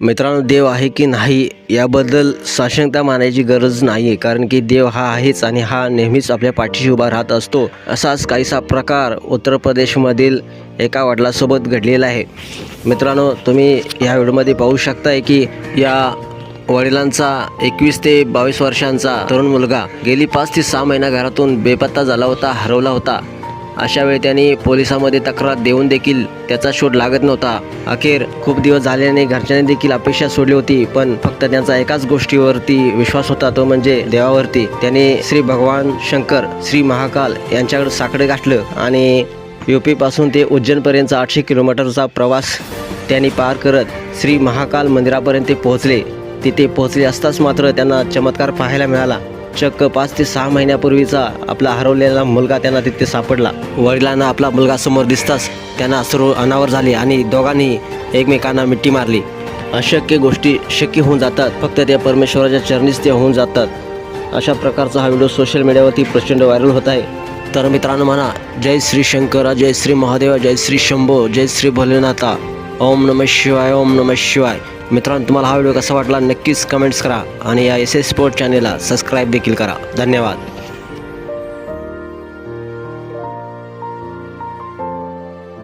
मित्रांनो देव आहे की नाही याबद्दल साशंकता मानायची गरज नाही आहे कारण की देव हा आहेच आणि हा नेहमीच आपल्या पाठीशी उभा राहत असतो. असाच काहीसा प्रकार उत्तर प्रदेशमधील एका वडिलासोबत घडलेला आहे. मित्रांनो तुम्ही या व्हिडिओमध्ये पाहू शकताय की या वडिलांचा एकवीस ते बावीस वर्षांचा तरुण मुलगा गेली पाच ते सहा महिना घरातून बेपत्ता झाला होता हरवला होता. अशा वेळी त्यांनी पोलिसांमध्ये तक्रार देऊन देखील त्याचा शोध लागत नव्हता. अखेर खूप दिवस झाल्याने घरच्यांनी देखील अपेक्षा सोडली होती पण फक्त त्यांचा एकाच गोष्टीवरती विश्वास होता तो म्हणजे देवावरती. त्याने श्री भगवान शंकर श्री महाकाल यांच्याकडे साकडे गाठलं आणि युपी पासून ते उज्जैनपर्यंतचा आठशे किलोमीटरचा प्रवास त्यांनी पार करत श्री महाकाल मंदिरापर्यंत पोहोचले. तिथे पोहोचले असताच मात्र त्यांना चमत्कार पाहायला मिळाला. चक्क पाच ते सहा महिन्यापूर्वीचा आपला हरवलेला मुलगा त्यांना तिथे सापडला. वडिलांना आपला मुलगा समोर दिसताच त्यांना सर्व अनावर झाले आणि दोघांनी एकमेकांना मिठी मारली. अशक्य गोष्टी शक्य होऊन जातात. फक्त त्या परमेश्वराच्या चरणीच ते होऊन जातात. अशा प्रकारचा हा व्हिडिओ सोशल मीडियावरती प्रचंड व्हायरल होत आहे. तर मित्रांनो म्हणा जय श्री शंकरा जय श्री महादेवा जय श्री शंभो जय श्री भोलेनाथा. ओम नम शिवाय ओम नम शिवाय. मित्रांनो तुम्हाला हा व्हिडिओ कसा वाटला नक्कीच कमेंट्स करा आणि या एस एस स्पोर्ट चॅनेलला सबस्क्राईब देखील करा. धन्यवाद.